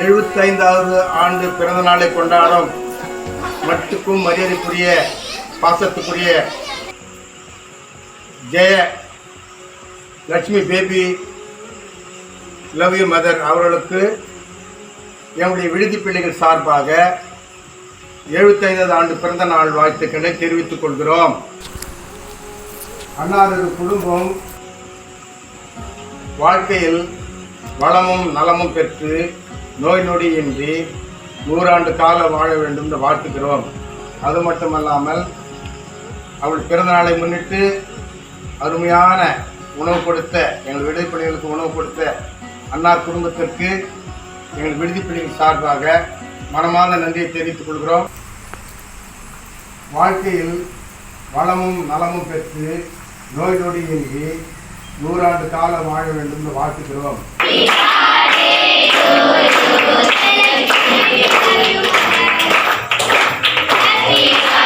எழுபத்தைந்தாவது ஆண்டு பிறந்த நாளை கொண்டாடும். மட்டுக்கும் மரியாதைக்குரிய பாசத்துக்குரிய Jaya Lakshmi baby love you mother அவர்களுக்கு என்னுடைய விடுதி பிள்ளைகள் சார்பாக எழுபத்தைந்தாவது ஆண்டு பிறந்த நாள் வாழ்த்துக்களை தெரிவித்துக் கொள்கிறோம். அன்னாரது குடும்பம் வாழ்க்கையில் வளமும் நலமும் பெற்று நோய் நொடியின்றி நூறாண்டு காலம் வாழ வேண்டும் என்று வாழ்த்துக்கிறோம் அது மட்டுமல்லாமல் அவள் பிறந்தநாளை முன்னிட்டு அருமையான உணவு கொடுத்த எங்கள் விடுதிப்பணிகளுக்கு பிள்ளைகளுக்கு உணவு கொடுத்த அன்னார் குடும்பத்திற்கு எங்கள் விடுதிப்பணிகள் சார்பாக மனமான நன்றியை தெரிவித்துக் கொள்கிறோம். வாழ்க்கையில் வளமும் நலமும் பெற்று நோய் நொடியின்றி நூறாண்டு காலம் வாழ வேண்டும் என்று Happy you. Happy.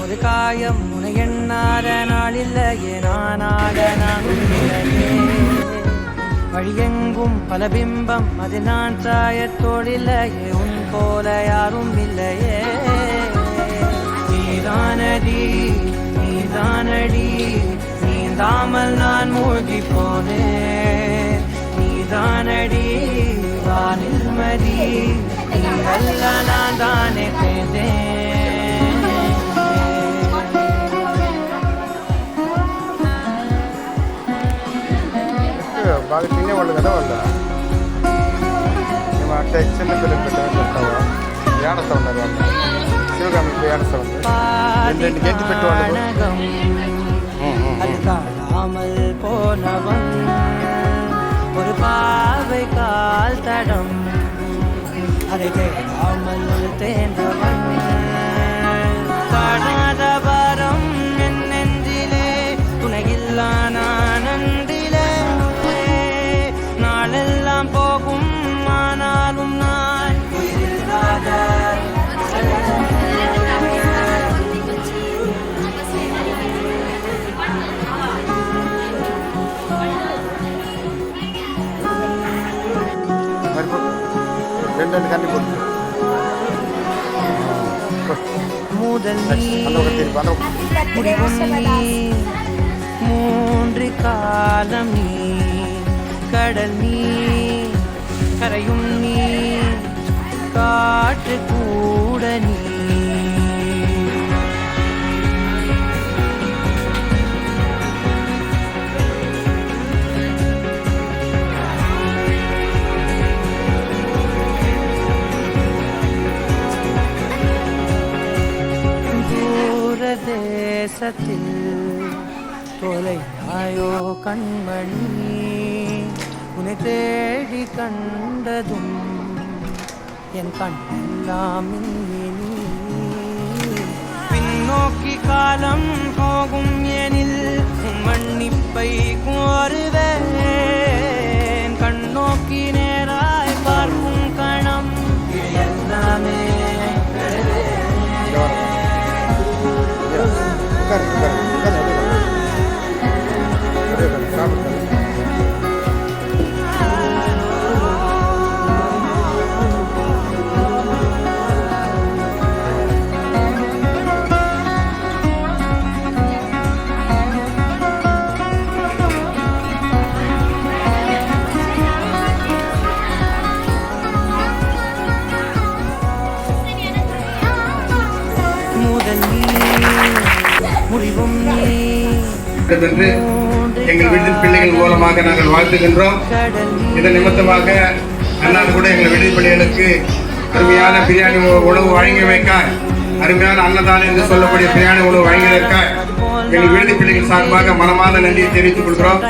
ஒரு காயம் உன எண்ணாத நாளில்லையே நானாக நான் வழியெங்கும் பல பிம்பம் அது நான் சாயத்தோடில்லையே உன் போல யாரும் இல்லையே. நீதானடி நீதானடி நீந்தாமல் நான் மூழ்கி போனேன் நீதானடி வானில் மதி நீ அல்ல நான் தானே தேர்ந்தேன் వాళ్ళు కదా వాళ్ళు మేము అంటే చిన్నపిల్లలు పెట్టామని చెప్తాము ఏడతా ఉన్నారు వాళ్ళు శివగామికి ఏడతా ఉన్నారు రెండు పెట్టేవాళ్ళు போனவன் ஒரு பாவை கால் தடம் அதை தேடாமல் தேர்ந்தவன் முடிவும் நீ மூன்று காலம் நீ கடல் நீ கரையும் நீ காற்று கூட நீ தேசத்தில் தொலையாயோ கண்மணி? உன்னை தேடி கண்டதும் என் கண்ணெல்லாம் பின்னோக்கி காலம் போகும் எனில் மன்னிப்பை கோருவேன். 看到。முடிவும் என்று எங்கள் வீட்டின் பிள்ளைகள் மூலமாக நாங்கள் வாழ்த்துகின்றோம். இதன் நிமித்தமாக அண்ணாடு கூட எங்கள் விடுதி பிள்ளைகளுக்கு அருமையான பிரியாணி உணவு உணவு வைக்க அருமையான அன்னதானம் என்று சொல்லக்கூடிய பிரியாணி உணவு வழங்கியதற்காய் எங்கள் விடுதி பிள்ளைகள் சார்பாக மனமார்ந்த நன்றியை தெரிவித்துக் கொள்கிறோம்.